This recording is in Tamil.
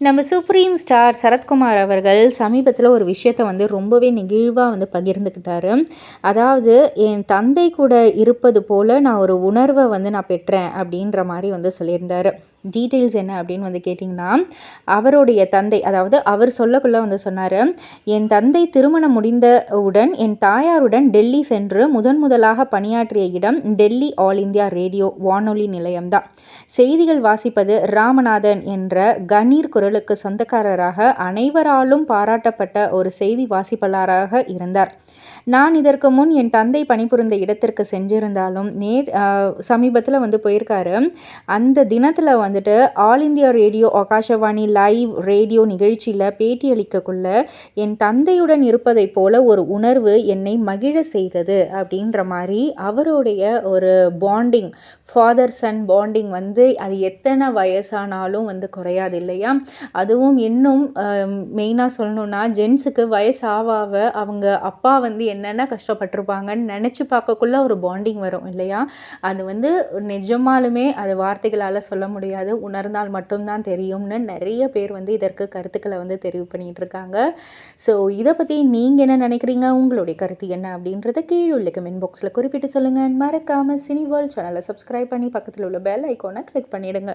நம்ம சுப்ரீம் ஸ்டார் சரத்குமார் அவர்கள் சமீபத்தில் ஒரு விஷயத்த வந்து ரொம்பவே நெகிழ்வாக வந்து பகிர்ந்துக்கிட்டாரு அதாவது என் தந்தை கூட இருப்பது போல் நான் ஒரு உணர்வை வந்து நான் பெற்றேன் அப்படின்ற மாதிரி வந்து சொல்லியிருந்தார். டீட்டெயில்ஸ் என்ன அப்படின்னு வந்து கேட்டிங்கன்னா அவருடைய தந்தை அதாவது அவர் சொல்லக்குள்ள வந்து சொன்னார் என் தந்தை திருமணம் முடிந்தவுடன் என் தாயாருடன் டெல்லி சென்று முதன் முதலாக பணியாற்றிய இடம் டெல்லி ஆல் இந்தியா ரேடியோ வானொலி நிலையம்தான். செய்திகள் வாசிப்பது ராமநாதன் என்ற கணீர் குரலுக்கு சொந்தக்காரராக அனைவராலும் பாராட்டப்பட்ட ஒரு செய்தி வாசிப்பாளராக இருந்தார். நான் இதற்கு முன் என் தந்தை பணிபுரிந்த இடத்திற்கு சென்றிருந்தாலும் நே சமீபத்தில் வந்து போயிருக்காரு. அந்த தினத்தில் வந்து வந்துட்டு All India Radio Akashvani live radio நிகழ்ச்சியில் பேட்டி அளிக்கக்குள்ள என் தந்தையுடன் இருப்பதைப் போல ஒரு உணர்வு என்னை மகிழ செய்தது அப்படின்ற மாதிரி அவருடைய ஒரு பாண்டிங் ஃபாதர் சன் பாண்டிங் வந்து அது எத்தனை வயசானாலும் வந்து குறையாது இல்லையா? அதுவும் இன்னும் மெயினாக சொல்லணுன்னா ஜென்ஸுக்கு வயசு அவங்க அப்பா வந்து என்னென்ன கஷ்டப்பட்டிருப்பாங்கன்னு நினச்சி பார்க்கக்குள்ள ஒரு பாண்டிங் வரும் இல்லையா? அது வந்து நிஜமாலுமே அது வார்த்தைகளால் சொல்ல முடியாது. உணர்ந்தால் மட்டும்தான் தெரியும்னு நிறைய பேர் வந்து இதற்கு கருத்துக்களை வந்து தெரிவு பண்ணிகிட்டு இருக்காங்க ஸோ இதை பற்றி நீங்கள் என்ன நினைக்கிறீங்க? உங்களுடைய கருத்து என்ன? அப்படின்றத கீழே உள்ள கமெண்ட் பாக்ஸில் குறிப்பிட்டு சொல்லுங்கள் மறக்காமல் சினி வேர்ல்ட் சேனலை சப்ஸ்கிரைப் பண்ணி பக்கத்தில் உள்ள பெல் ஐக்கோனை கிளிக் பண்ணிவிடுங்க